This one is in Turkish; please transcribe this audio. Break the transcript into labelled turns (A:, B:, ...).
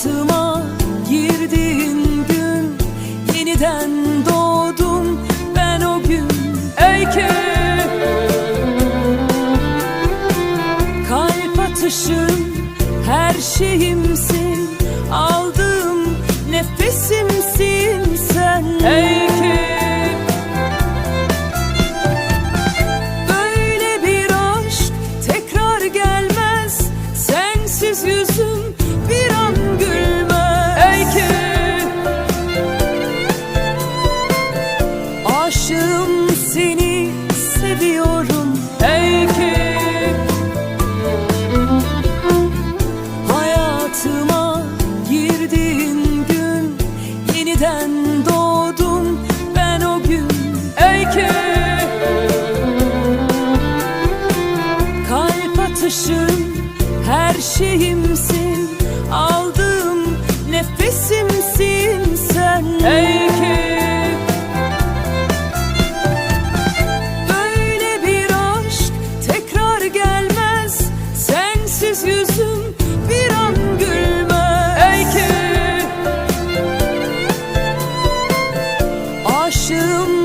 A: hayatıma girdiğin gün. Yeniden doğdum ben o gün. Öykü kalp atışım her şeyimsin. Aldığım nefesimsin sen. Öykü böyle bir aşk tekrar gel. aşığım seni seviyorum. Belki Hayatıma girdiğin gün yeniden doğdum ben o gün. Belki Kalp atışım her şeyimsin. Aldığım you